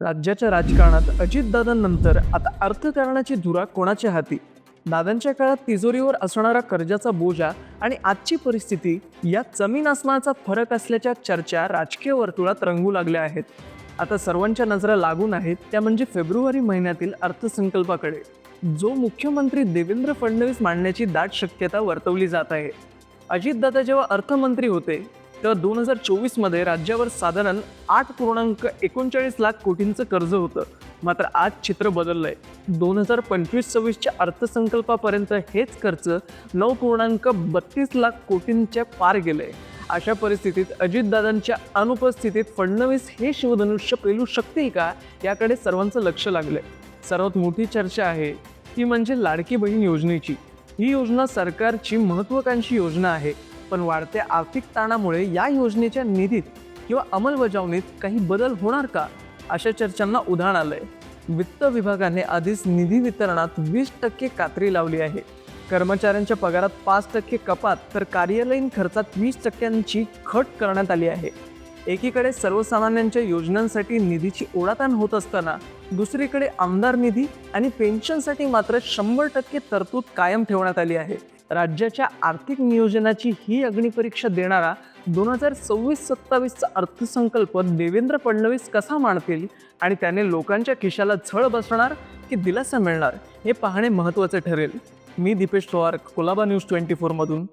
राज्याच्या राजकारणात अजितदादांनंतर आता अर्थकारणाची धुरा कोणाच्या हाती? दादांच्या काळात तिजोरीवर असणारा कर्जाचा बोजा आणि आजची परिस्थिती यात जमीन आसमानाचा फरक असल्याच्या चर्चा राजकीय वर्तुळात रंगू लागल्या आहेत. आता सर्वांच्या नजरा लागून आहेत त्या म्हणजे फेब्रुवारी महिन्यातील अर्थसंकल्पाकडे जो मुख्यमंत्री देवेंद्र फडणवीस मांडण्याची दाट शक्यता वर्तवली जात आहे. अजितदादा जेव्हा अर्थमंत्री होते तर दोन हजार चोवीसमध्ये राज्यावर साधारण आठ पूर्णांक एकोणचाळीस लाख कोटींचं कर्ज होतं. मात्र आज चित्र बदललं आहे दोन हजार पंचवीस सव्वीसच्या अर्थसंकल्पापर्यंत हेच खर्च नऊ पूर्णांक बत्तीस लाख कोटींच्या पार गेलंय. अशा परिस्थितीत अजितदादांच्या अनुपस्थितीत फडणवीस हे शिवधनुष्य पेलू शकते का याकडे सर्वांचं लक्ष लागलंय. सर्वात मोठी चर्चा आहे ती म्हणजे लाडकी बहीण योजनेची. ही योजना सरकारची महत्त्वाकांक्षी योजना आहे. पण वाढत्या आर्थिक ताणामुळे या योजनेच्या निधीत किंवा अंमलबजावणीत काही बदल होणार का अशा चर्चांना उधाण आलंय. वित्त विभागाने आधीच निधी वितरणात वीस टक्के कात्री लावली आहे. कर्मचाऱ्यांच्या पगारात पाच टक्के कपात तर कार्यालयीन खर्चात वीस टक्क्यांची खट करण्यात आली आहे. एकीकडे सर्वसामान्यांच्या योजनांसाठी निधीची ओढाताण होत असताना दुसरीकडे आमदार निधी आणि पेन्शनसाठी मात्र शंभर टक्के तरतूद कायम ठेवण्यात आली आहे. राज्याच्या आर्थिक नियोजनाची ही अग्निपरीक्षा देणारा दोन हजार सव्वीस सत्तावीसचा अर्थसंकल्प देवेंद्र फडणवीस कसा मांडतील आणि त्याने लोकांच्या खिशाला झळ बसणार की दिलासा मिळणार हे पाहणे महत्त्वाचे ठरेल. मी दीपेश पवार कोलाबा न्यूज ट्वेंटी फोरमधून